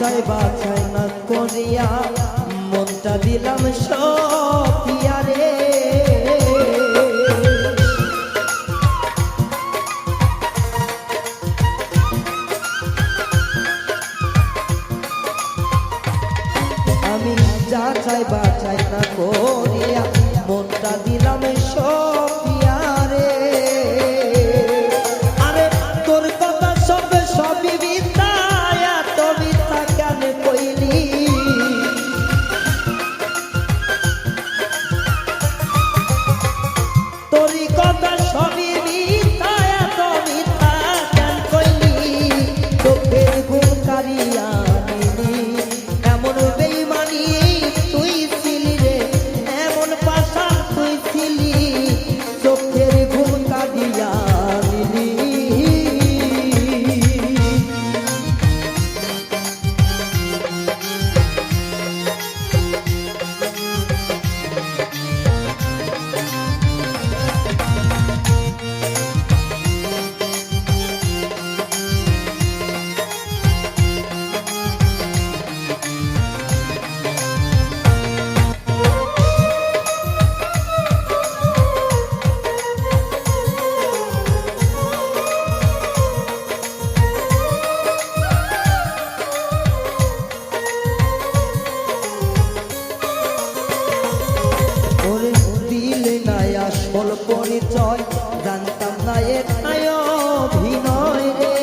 বাঁচাই বাঁচাই না করিয়া মনটা দিলাম সপিয়া রে আমি যা চাই বাঁচাই না করিয়া মনটা দিলাম সব আসল পরিচয় জানতাম না এটাই অভিনয় রে।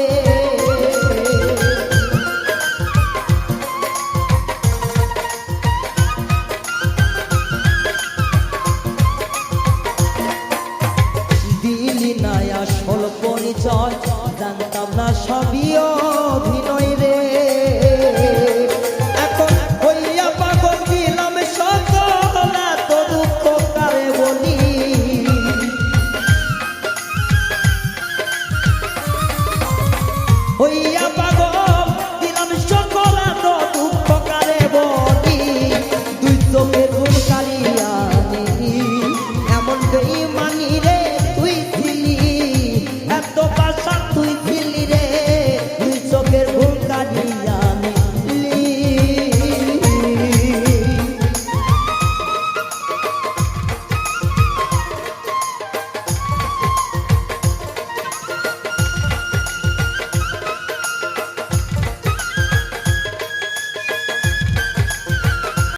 দিলি না আসল পরিচয় জানতাম না সবিও Oi, a.